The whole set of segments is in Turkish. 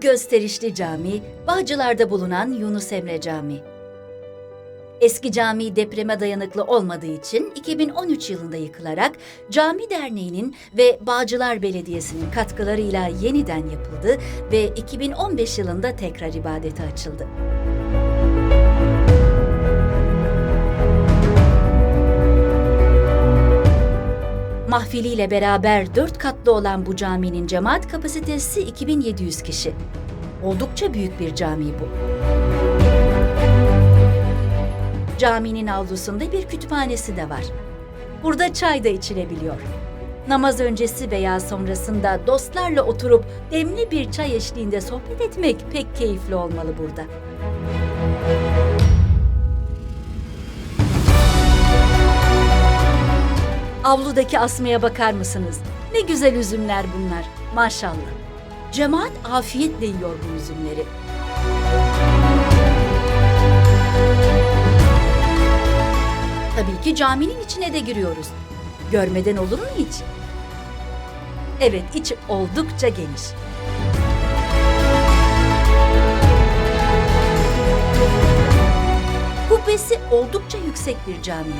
gösterişli cami, Bağcılar'da bulunan Yunus Emre Camii. Eski cami depreme dayanıklı olmadığı için 2013 yılında yıkılarak Cami Derneği'nin ve Bağcılar Belediyesi'nin katkılarıyla yeniden yapıldı ve 2015 yılında tekrar ibadete açıldı. Mahfiliyle beraber dört katlı olan bu caminin cemaat kapasitesi 2700 kişi. Oldukça büyük bir cami bu. Caminin avlusunda bir kütüphanesi de var. Burada çay da içilebiliyor. Namaz öncesi veya sonrasında dostlarla oturup demli bir çay eşliğinde sohbet etmek pek keyifli olmalı burada. Avludaki asmaya bakar mısınız? Ne güzel üzümler bunlar. Maşallah. Cemaat afiyetle yiyor bu üzümleri. Tabii ki caminin içine de giriyoruz. Görmeden olur mu hiç? Evet, içi oldukça geniş. Kubbesi oldukça yüksek bir cami.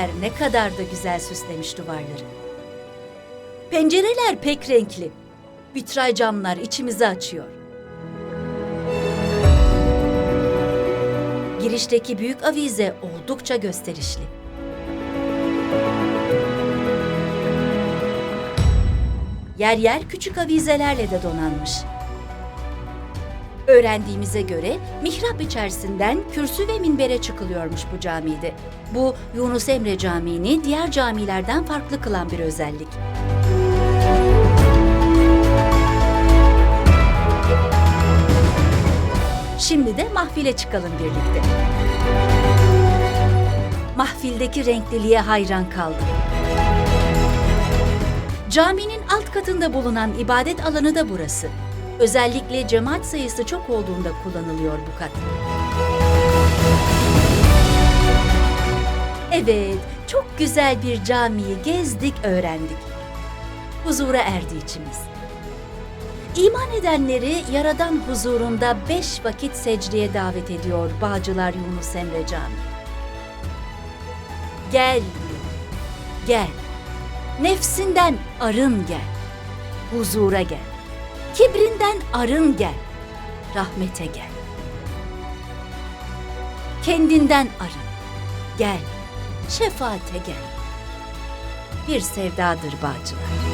Çiniler ne kadar da güzel süslemiş duvarları. Pencereler pek renkli. Vitray camlar içimizi açıyor. Girişteki büyük avize oldukça gösterişli. Yer yer küçük avizelerle de donanmış. Öğrendiğimize göre mihrap içerisinden kürsü ve minbere çıkılıyormuş bu camide. Bu Yunus Emre Camii'ni diğer camilerden farklı kılan bir özellik. Şimdi de mahfile çıkalım birlikte. Mahfildeki renkliliğe hayran kaldım. Caminin alt katında bulunan ibadet alanı da burası. Özellikle cemaat sayısı çok olduğunda kullanılıyor bu kat. Evet, çok güzel bir camiyi gezdik, öğrendik. Huzura erdi içimiz. İman edenleri Yaradan huzurunda beş vakit secdeye davet ediyor Bağcılar Yunus Emre Camii. Gel, gel. Nefsinden arın gel. Huzura gel. Kibrinden arın gel. Rahmete gel. Kendinden arın. Gel. Şefaate gel. Bir sevdadır Bağcılar.